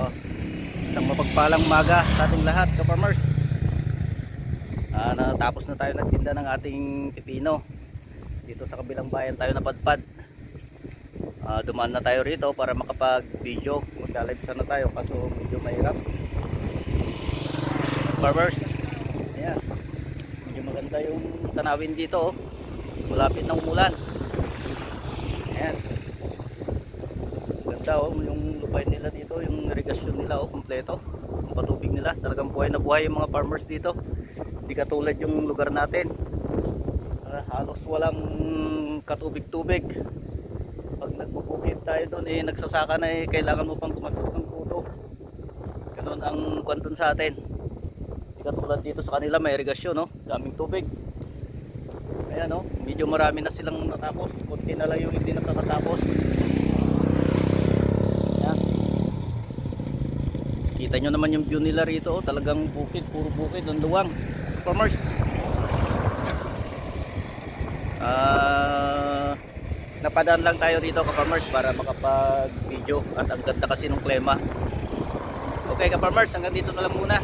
Oh, isang mapagpalang maga sa ating lahat, ka-farmers. Ah, natapos na tayo nagtinda ng ating pipino. Dito sa kabilang bayan tayo napadpad. Ah, dumaan na tayo rito para makapag-video. Magka-live sana tayo kaso medyo mahirap. Farmers. Ayan. Medyo maganda yung tanawin dito. Oh. Malapit na umulan. Ayan. Ganda oh, yung lupay nila dito, yung irrigasyon nila oh, kompleto. Yung patubig nila, talagang buhay na buhay yung mga farmers dito. Hindi katulad yung lugar natin. Ah, halos walang katubig-tubig. Pag nagbubukid tayo doon eh nagsasaka na eh kailangan mo pang kumastos ng kuto. Ganun ang kwanton sa atin. Hindi katulad dito sa kanila may irrigasyon no, daming tubig. Ayan no, medyo marami na silang natapos. Kunti na lang yung hindi nakakatapos. Ayan. Kita nyo naman yung view nila rito. Oh. Talagang bukid, puro bukid. Ang luwang. Farmers. Ah, napadaan lang tayo dito ka-farmers para makapag-video. At ang ganda kasi ng klema. Okay ka-farmers, hanggang dito na lang muna.